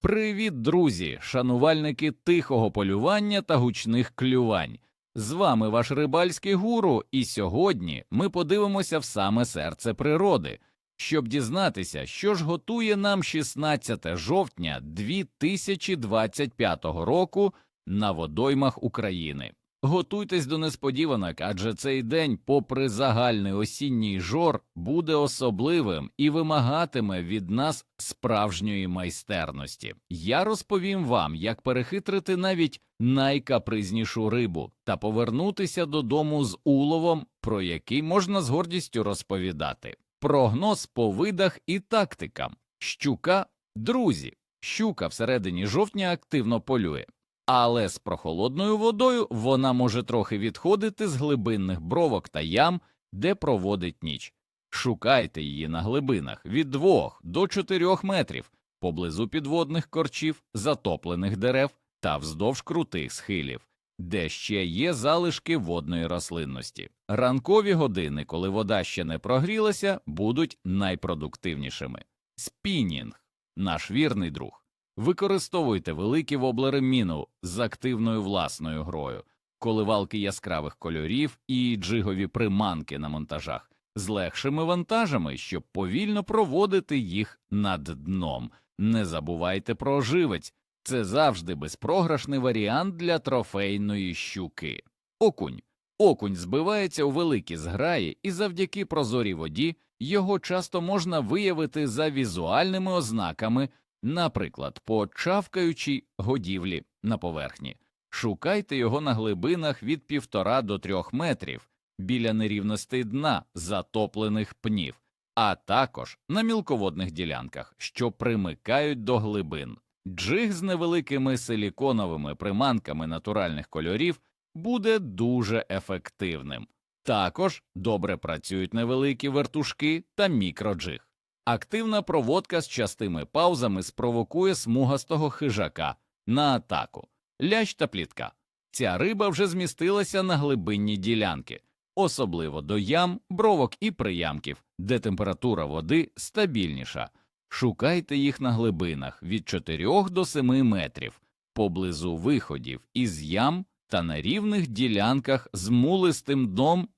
Привіт, друзі, шанувальники тихого полювання та гучних клювань. З вами ваш рибальський гуру, і сьогодні ми подивимося в саме серце природи, щоб дізнатися, що ж готує нам 16 жовтня 2025 року на водоймах України. Готуйтесь до несподіванок, адже цей день, попри загальний осінній жор, буде особливим і вимагатиме від нас справжньої майстерності. Я розповім вам, як перехитрити навіть найкапризнішу рибу та повернутися додому з уловом, про який можна з гордістю розповідати. Прогноз по видах і тактикам. Щука, друзі, щука всередині жовтня активно полює. Але з прохолодною водою вона може трохи відходити з глибинних бровок та ям, де проводить ніч. Шукайте її на глибинах від 2 до 4 метрів, поблизу підводних корчів, затоплених дерев та вздовж крутих схилів, де ще є залишки водної рослинності. Ранкові години, коли вода ще не прогрілася, будуть найпродуктивнішими. Спінінг наш вірний друг. Використовуйте великі воблери міну з активною власною грою, коливалки яскравих кольорів і джигові приманки на монтажах з легшими вантажами, щоб повільно проводити їх над дном. Не забувайте про живець, це завжди безпрограшний варіант для трофейної щуки. Окунь. Окунь збивається у великі зграї, і завдяки прозорій воді його часто можна виявити за візуальними ознаками наприклад, по чавкаючій годівлі на поверхні. Шукайте його на глибинах від півтора до трьох метрів біля нерівностей дна затоплених пнів, а також на мілководних ділянках, що примикають до глибин. Джиг з невеликими силіконовими приманками натуральних кольорів буде дуже ефективним. Також добре працюють невеликі вертушки та мікроджиг. Активна проводка з частими паузами спровокує смугастого хижака на атаку, лящ та плітка. Ця риба вже змістилася на глибинні ділянки, особливо до ям, бровок і приямків, де температура води стабільніша. Шукайте їх на глибинах від 4 до 7 метрів, поблизу виходів із ям та на рівних ділянках з мулистим дном